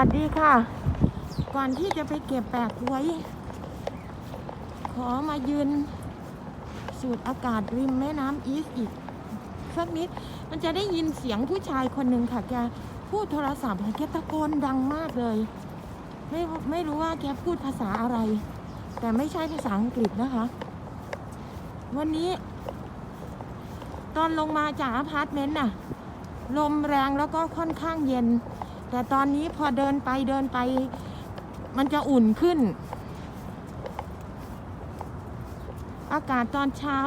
วัสดีค่ะ ก่อนที่จะไปเก็บแปลกไว้ขอมายืน สูดอากาศริมแม่น้ำอีสอีกสักนิด มันจะได้ยินเสียงผู้ชายคนหนึ่งค่ะ แกพูดโทรศัพท์แกตะโกนดังมากเลย ไม่ไม่รู้ว่าแกพูดภาษาอะไร แต่ไม่ใช่ภาษาอังกฤษนะคะ วันนี้ ตอนลงมาจากอพาร์ตเมนต์น่ะ ลมแรงแล้วก็ค่อนข้างเย็น แต่ตอนนี้พอเดินไปเดินไป มันจะอุ่นขึ้น อากาศตอนเช้า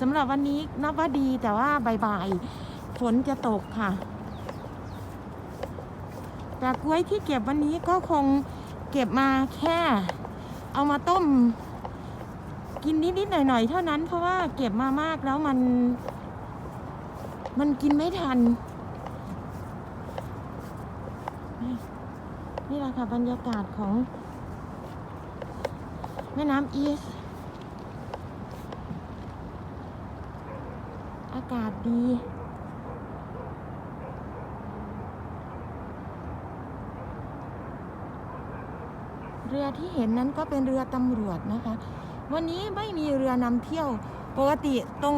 สำหรับวันนี้นับว่าดีแต่ว่าบ่ายๆฝนจะตกค่ะ แต่กล้วยที่เก็บวันนี้ก็คงเก็บมาแค่ เอามาต้ม กินนิดๆหน่อยๆเท่านั้นเพราะว่าเก็บมามากแล้วมัน มันกินไม่ทันนี่แหละ ค่ะบรรยากาศของ แม่น้ำอีส อากาศดีเรือที่เห็นนั้นก็เป็นเรือตำรวจนะคะ วันนี้ไม่มีเรือนำเที่ยว ปกติตรง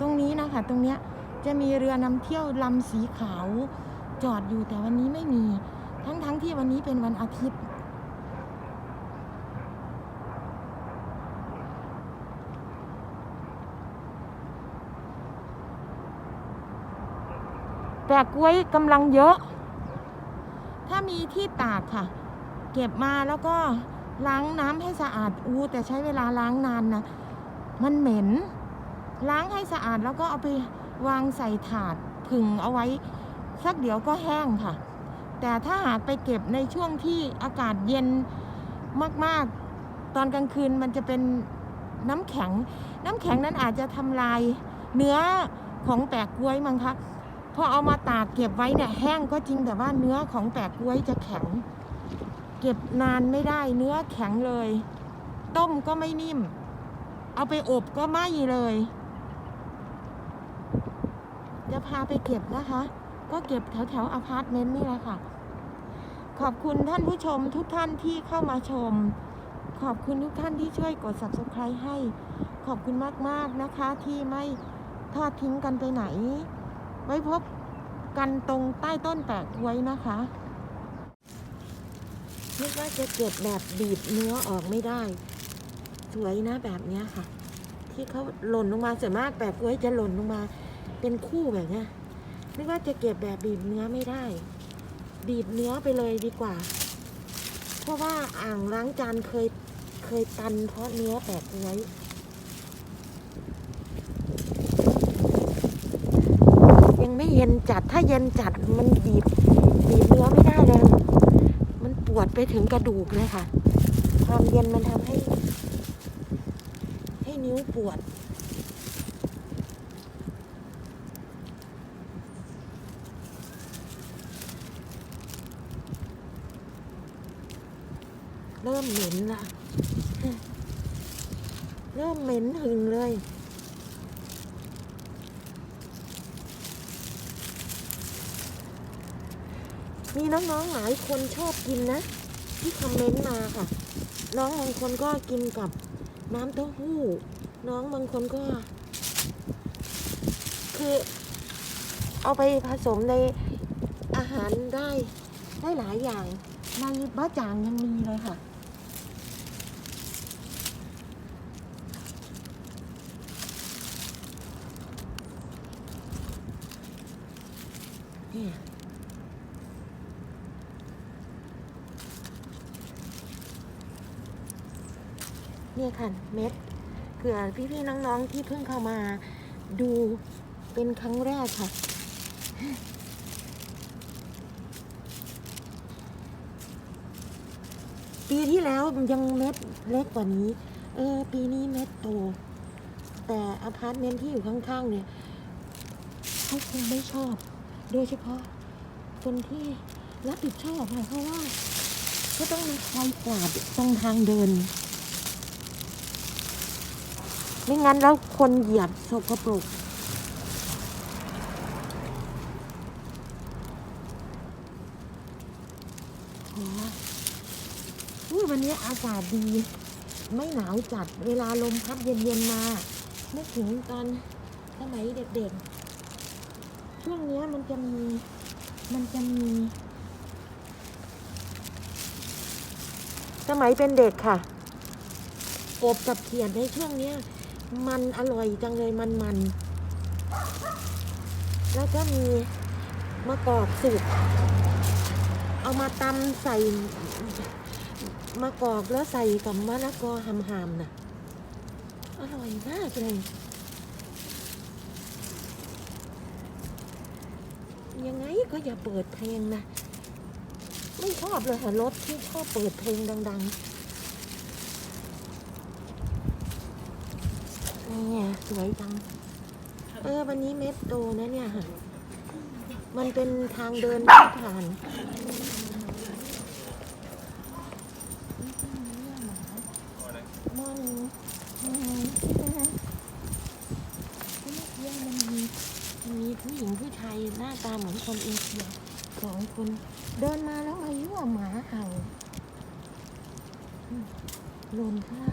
ตรงนี้นะคะ ตรงเนี้ยจะมีเรือนำเที่ยวลำสีขาวจอดอยู่แต่วันนี้ไม่มี ทั้งๆทที่วันนี้เป็นวันอาทิตย์แปลกกล้วยกำลังเยอะ ถ้ามีที่ตากค่ะ เก็บมาแล้วก็ล้างน้ำให้สะอาดอู้แต่ใช้เวลาล้างนานนะ มันเหม็น ล้างให้สะอาดแล้วก็เอาไปวางใส่ถาดผึ่งเอาไว้สักเดี๋ยวก็แห้งค่ะ แต่ถ้าหากไปเก็บในช่วงที่อากาศเย็นมากๆ ตอนกลางคืนมันจะเป็นน้ำแข็ง น้ำแข็งนั้นอาจจะทำลายเนื้อของแปลกล้วยมั้งคะพอเอามาตากเก็บไว้เนี่ยแห้งก็จริงแต่ว่าเนื้อของแปลกกล้วยจะแข็ง เก็บนานไม่ได้เนื้อแข็งเลย ต้มก็ไม่นิ่ม เอาไปอบก็ไหม้เลย จะพาไปเก็บนะคะ ก็เก็บแถวแถวอพาร์ตเมนต์นี่แหละค่ะ ขอบคุณท่านผู้ชมทุกท่านที่เข้ามาชม ขอบคุณทุกท่านที่ช่วยกด subscribe ให้ ขอบคุณมากๆนะคะที่ไม่ทอดทิ้งกันไปไหน ไว้พบกันตรงใต้ต้นแปลกไว้นะคะนึกว่าจะเก็บแบบบีบเนื้อออกไม่ได้ สวยนะแบบนี้ค่ะ ที่เขาหล่นลงมาส่วนมากแปลกล้วยจะหล่นลงมา เป็นคู่แบบนี้ นึกว่าจะเก็บแบบบีบเนื้อไม่ได้ บีบเนื้อไปเลยดีกว่า เพราะว่าอ่างล้างจานเคยเคยตันเพราะเนื้อแปลกกล้ยังไม่เย็นจัดถ้าเย็นจัดมันบีบบีบเนื้อไม่ได้เลยมันปวดไปถึงกระดูกเลยค่ะ ความเย็นมันทำให้ ให้นิ้วปวด เริ่มเหม็นละเริ่มเหม็นหึงเลย มีน้องๆหลายคนชอบกินนะ ที่คอมเมนต์มาค่ะ น้องบางคนก็กินกับน้ำเต้าหู้ น้องบางคนก็ คือ เอาไปผสมในอาหารได้ได้หลายอย่างในบ้าจางยังมีเลยค่ะ นี่ยค่ะเม็ดเผื่อพี่ๆน้องๆที่เพิ่งเข้ามาดูเป็นครั้งแรกค่ะ ปีที่แล้วยังเม็ดเล็กกว่านี้ เออ ปีนี้เม็ดโต แต่อพาร์ตเมนต์ที่อยู่ข้างๆเนี่ยเขาคงไม่ชอบ โดยเฉพาะคนที่รับผิดชอบค่ะเพราะว่าก็ต้องมีคอยกวาดตรงทางเดิน ไม่งั้นแล้วคนเหยียบสกปรกนไหมอุ้วันนี้อากาศดี ไม่หนาวจัดเวลาลมพัดเย็นๆมานึกถึงตอนสมัยเด็กๆ ช่วงนี้มันจะมี มันจะมี สมัยเป็นเด็กค่ะกบกับเขียดในช่วงเนี้ย มันอร่อยจังเลยมันมัน แล้วก็มีมะกอกสุก เอามาตำใส่มะกอกแล้วใส่กับมะละกอหำๆน่ะ อร่อยมากเลย ยังไงก็อย่าเปิดเพลงนะ ไม่ชอบเลยค่ะรถที่ชอบเปิดเพลงดัง ๆ นี่ไงสวยจัง เออ วันนี้เมสโตนะเนี่ยค่ะมันเป็นทางเดินที่ผ่านมอนอืมเมื่อกี้มันมีมันมีผู้หญิงผู้ชายหน้าตาเหมือนคนเอเชียสองคนเดินมาแล้วมายั่วหมาเห่าอืมโลนค่ะ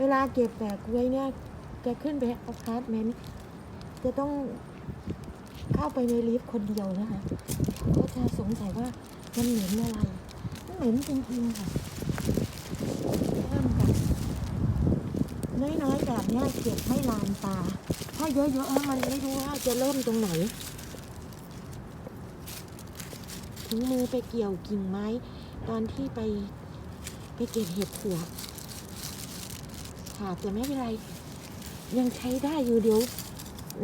เวลาเก็บแปะกล้วยเนี่ยจะขึ้นไปอพาร์ตเมนต์จะต้องเข้าไปในลิฟต์คนเดียวนะคะก็จะสงสัยว่ามันเหม็นอะไรมันเหม็นจริงๆค่ะห้ามกันน้อยๆแบบเนี้ยเก็บไม่ลานตา ถ้าเยอะๆมันไม่รู้ว่าจะเริ่มตรงไหนถึงมือไปเกี่ยวกิ่งไม้ ตอนที่ไปไปเก็บเห็ดเผือก ขาดแต่ไม่เป็นไร ยังใช้ได้อยู่เดี๋ยว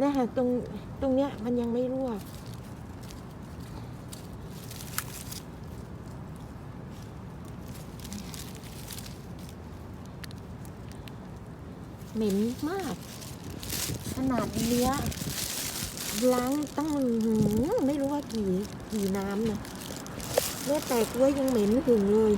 นะคะตรงตรงเนี้ยมันยังไม่รั่วเหม็นมาก ขนาดเนื้อล้างตั้งไม่รู้ว่ากี่กี่น้ำนะเนื้อแตกไว้ยังเหม็นถึงเลย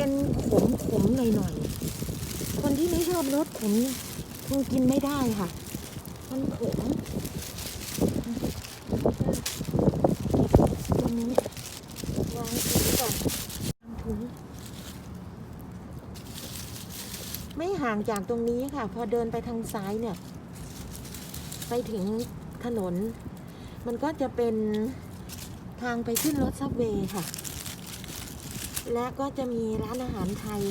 เป็นขมขมหน่อยหน่อยๆคนที่ไม่ชอบรสขมคงกินไม่ได้ค่ะ มันขมตรงนี้วางถุงก่อนวางถุงไม่ห่างจากตรงนี้ค่ะ พอเดินไปทางซ้ายเนี่ย ไปถึงถนน มันก็จะเป็นทางไปขึ้นรถซับเวย์ค่ะ และก็จะมีร้านอาหารไทย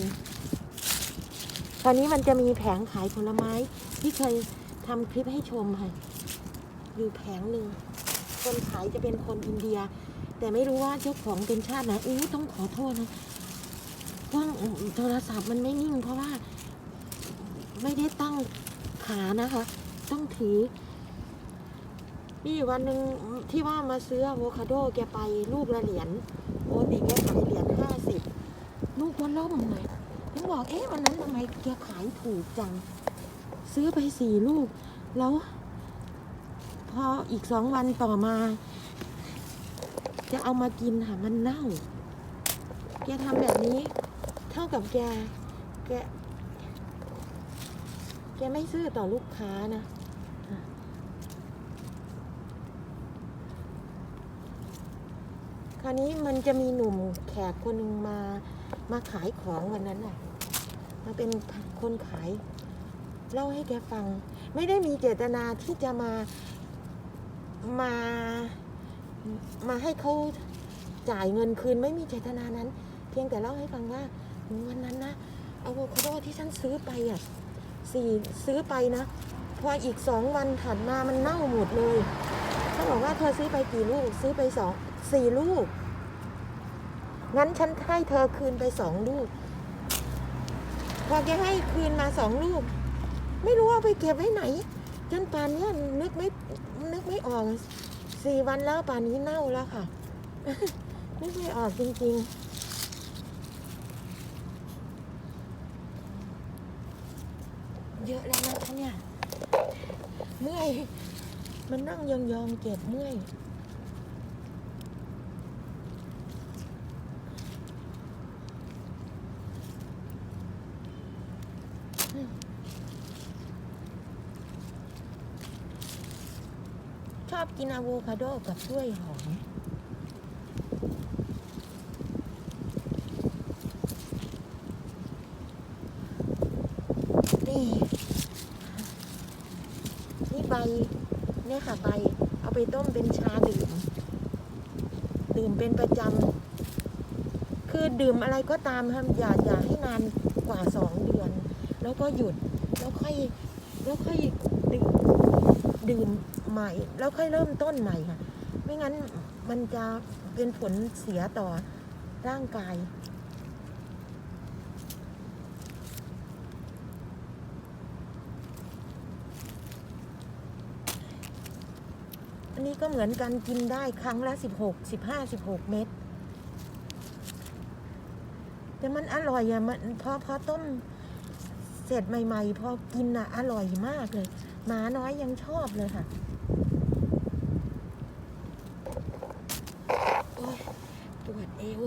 ตอนนี้มันจะมีแผงขายผลไม้ที่เคยทำคลิปให้ชมค่ะ อยู่แผงหนึ่ง คนขายจะเป็นคนอินเดีย แต่ไม่รู้ว่าเจ้าของเป็นชาติไหนอู้ต้องขอโทษนะกล้องโทรศัพท์มันไม่นิ่ง เพราะว่า ไม่ได้ตั้งขานะคะ ต้องถือมีอยู่วันหนึ่งที่ว่ามาซื้ออะโวคาโดแกไปลูกละเหรียญ ปกติแกขายเหรียญห้าสิบลูกก็ล่มเลยถึงบอกเอ๊ะวันนั้นทำไมแกขายถูกจัง ซื้อไปสี่ลูก แล้ว พออีกสองวันต่อมา จะเอามากินค่ะมันเน่า แกทำแบบนี้ เท่ากับแก แก แกไม่ซื่อต่อลูกค้านะ ค ราวนี้มันจะมีหนุ่มแขกคนหนึ่งมามาขายของวันนั้นน่ะมาเป็นคนขาย เล่าให้แกฟัง ไม่ได้มีเจตนาที่จะมามามาให้เขาจ่ายเงินคืนไม่มีเจตนานั้น เพียงแต่เล่าให้ฟังว่าวันนั้นนะอะโวคาโดที่ฉันซื้อไปอะสี่ซื้อไปนะพออีกสองวันถัดมามันเน่าหมดเลยเขาบอกว่าเธอซื้อไปกี่ลูกซื้อไปสอง สี่ลูก งั้นฉันให้เธอคืนไปสองลูก พอแกให้คืนมาสองลูก ไม่รู้เอาไปเก็บไว้ไหน จนป่านเนี้ยนึกไม่นึกไม่ออกสี่วันแล้วป่านนี้เน่าแล้วค่ะ นึกไม่ออกจริง ๆเยอะแล้วนะคะเนี่ย เมื่อย มันนั่งยองๆเก็บเมื่อย อบกินอะโวคาโดกับกล้วยหอมนี่นี่ใบเนี่ยค่ะใบ เอาไปต้มเป็นชาดื่ม ดื่มเป็นประจำ คือดื่มอะไรก็ตามครับอย่าอย่าให้นานกว่าสองเดือน แล้วก็หยุด แล้วค่อย แล้วค่อยดื่มดื่ม ใหม่ แล้วค่อยเริ่มต้นใหม่ค่ะ ไม่งั้นมันจะเป็นผลเสียต่อร่างกาย อันนี้ก็เหมือนกันกินได้ครั้งละสิบหกสิบห้าสิบหกเม็ดแต่มันอร่อยอะมันพอพอต้มเสร็จใหม่ ๆ พอกินอะอร่อยมากเลยหมาน้อยยังชอบเลยค่ะ โอ๊ย ปว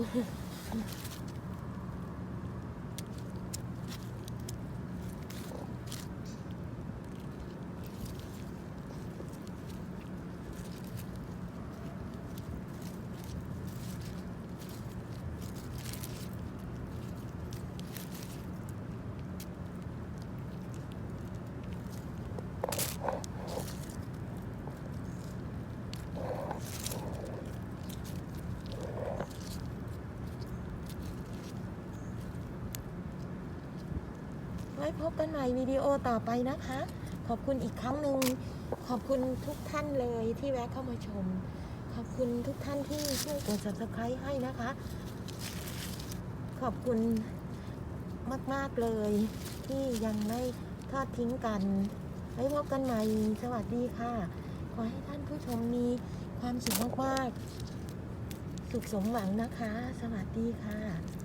พบกันใหม่วิดีโอต่อไปนะคะ ขอบคุณอีกครั้งหนึ่งขอบคุณทุกท่านเลยที่แวะเข้ามาชม ขอบคุณทุกท่านที่ช่วยกด subscribe ให้นะคะ ขอบคุณมาก ๆ เลย ที่ยังไม่ทอดทิ้งกันไว้พบกันใหม่ สวัสดีค่ะ ขอให้ท่านผู้ชมมีความสุขมาก ๆ สุขสมหวังนะคะ สวัสดีค่ะ